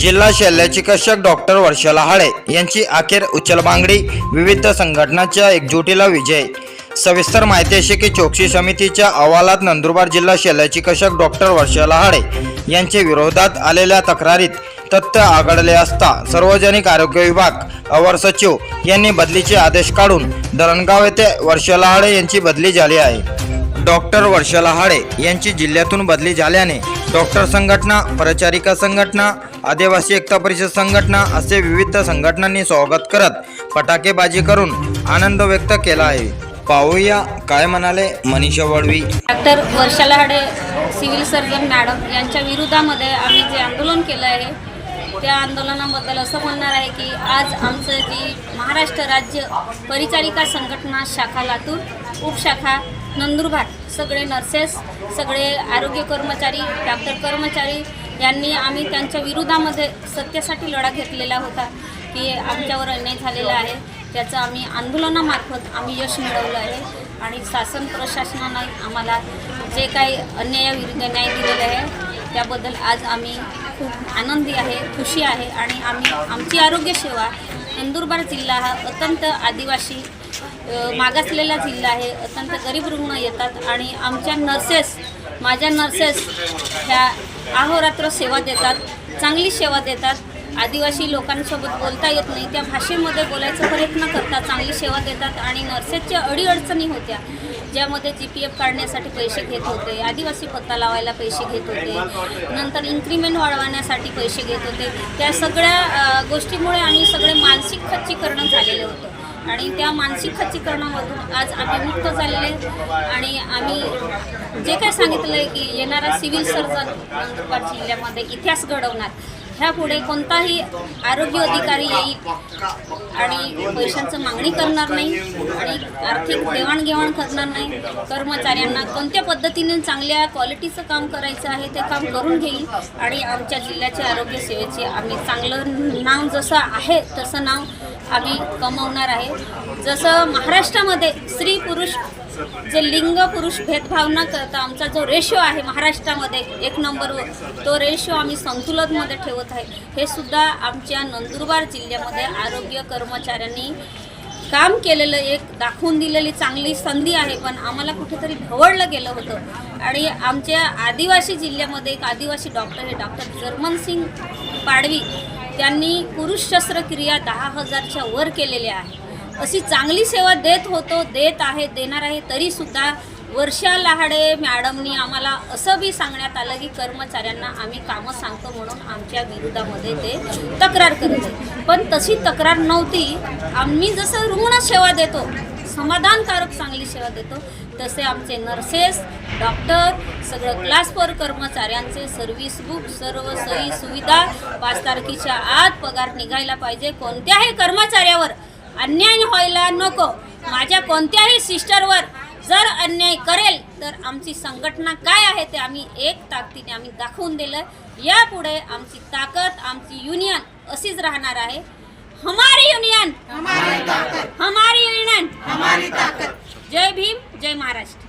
जिल्हा शल्य चिकित्सक डॉक्टर वर्षा हाळे यांची अखेर उचलबांगडी विविध संघटनांच्या एकजुटीला विजय. सविस्तर माहिती अशी की चौकशी समितीच्या अहवालात नंदुरबार जिल्हा शल्य चिकित्सक डॉक्टर वर्षा हाळे यांच्या विरोधात आलेल्या तक्रारीत तथ्य आघडले असता सार्वजनिक आरोग्य विभाग अवर सचिव यांनी बदलीचे आदेश काढून धरणगाव येथे वर्षा हाळे यांची बदली झाली आहे. डॉक्टर वर्षा हाळे यांची जिल्ह्यातून बदली झाल्याने डॉक्टर संघटना परिचारिका संघटना आदिवासी एकता परिषद संघटना असे विविध संघटनांनी स्वागत करत फटाकेबाजी करून आनंद व्यक्त केला आहे. पाहूया काय म्हणाले Manisha Valvi doctor Varsha Lahade civil surgeon madam यांच्या विरोधामध्ये आम्ही जे आंदोलन केलं आहे त्या आंदोलनाबद्दल असं म्हणणार आहे की आज आमचं जी महाराष्ट्र राज्य परिचारिका संघटना शाखा लातूर उपशाखा नंदुरबार सगळे नर्सेस सगळे आरोग्य कर्मचारी डॉक्टर कर्मचारी यांनी आम्ही त्यांच्या विरोधामध्ये सत्यासाठी लढा घेतलेला होता की आमच्यावर अन्याय झालेला आहे. त्याचं आम्ही आंदोलनामार्फत आम्ही यश मिळवलं आहे. आणि शासन प्रशासनानं आम्हाला जे काही अन्यायाविरुद्ध न्याय दिलेला आहे त्याबद्दल आज आम्ही खूप आनंदी आहे खुशी आहे. आणि आम्ही आमची आरोग्य सेवा नंदुरबार जिल्हा हा अत्यंत आदिवासी मागासलेला जिल्हा आहे. अत्यंत गरीब रुग्ण येतात. आणि आमच्या नर्सेस माझ्या नर्सेस ह्या अहोरात्र सेवा देतात चांगली सेवा देतात. आदिवासी लोकांसोबत बोलता येत नाही त्या भाषेमध्ये बोलायचा प्रयत्न करतात चांगली सेवा देतात आणि नर्सेसच्या अडीअडचणी होत्या ज्यामध्ये जी पी एफ काढण्यासाठी पैसे घेत होते आदिवासी पत्ता लावायला पैसे घेत होते नंतर इन्क्रीमेंट वाढवण्यासाठी पैसे घेत होते. त्या सगळ्या गोष्टीमुळे आम्ही सगळे मानसिक खच्चीकरण झालेले होतो. आणि त्या मानसिक खच्चीकरणामधून आज आम्ही मुक्त झालेले आणि आम्ही जे काय सांगितलं आहे की येणारा सिव्हिल सर्जन नंदुरबार जिल्ह्यामध्ये इतिहास घडवणार ह्यापुढे कोणताही आरोग्य अधिकारी येईल आणि पैशांचं मागणी करणार नाही आणि आर्थिक देवाणघेवाण करणार नाही कर्मचाऱ्यांना कोणत्या पद्धतीने चांगल्या क्वालिटीचं काम करायचं आहे ते काम करून घेईल आणि आमच्या जिल्ह्याच्या आरोग्य सेवेचे आम्ही चांगलं नाव जसं आहे तसं नाव आम्ही कमवणार आहे. जसं महाराष्ट्रामध्ये स्त्री पुरुष जे लिंग पुरुष भेदभाव न करता आमचा जो रेशो आहे महाराष्ट्रामध्ये एक नंबरवर तो रेशो आम्ही संतुलनमध्ये ठेवत आहे. हे सुद्धा आमच्या नंदुरबार जिल्ह्यामध्ये आरोग्य कर्मचाऱ्यांनी काम केलेलं एक दाखवून दिलेली चांगली संधी आहे पण आम्हाला कुठेतरी भवळलं गेलं होतं. आणि आमच्या आदिवासी जिल्ह्यामध्ये एक आदिवासी डॉक्टर हे डॉक्टर जर्मन सिंग पाडवी त्यांनी पुरुष शस्त्रक्रिया दहा हजारच्या वर केलेल्या आहे अशी चांगली सेवा देत होतो देत आहे देणार आहे तरीसुद्धा वर्षा लहाडे मॅडमनी आम्हाला असं बी सांगण्यात आलं की कर्मचाऱ्यांना आम्ही कामं सांगतो म्हणून आमच्या विरोधामध्ये ते तक्रार करत आहे पण तशी तक्रार नव्हती. आम्ही जसं रुग्ण सेवा देतो समाधानकारक चांगली सेवा देतो तसे आमचे नर्सेस डॉक्टर सगळं क्लास कर्मचाऱ्यांचे सर्व्हिस बुक सर्व सोयी सुविधा पाच तारखेच्या आत पगार निघायला पाहिजे. कोणत्याही कर्मचाऱ्यावर अन्याय व्हायला नको. माझ्या कोणत्याही सिस्टरवर जर अन्याय करेल तर आमची संघटना काय आहे ते आम्ही एक ताकदीने आम्ही दाखवून दिलं यापुढे आमची ताकद आमची युनियन अशीच राहणार आहे. हमारी युनियन हमारी युनियन जय भीम जय महाराष्ट्र!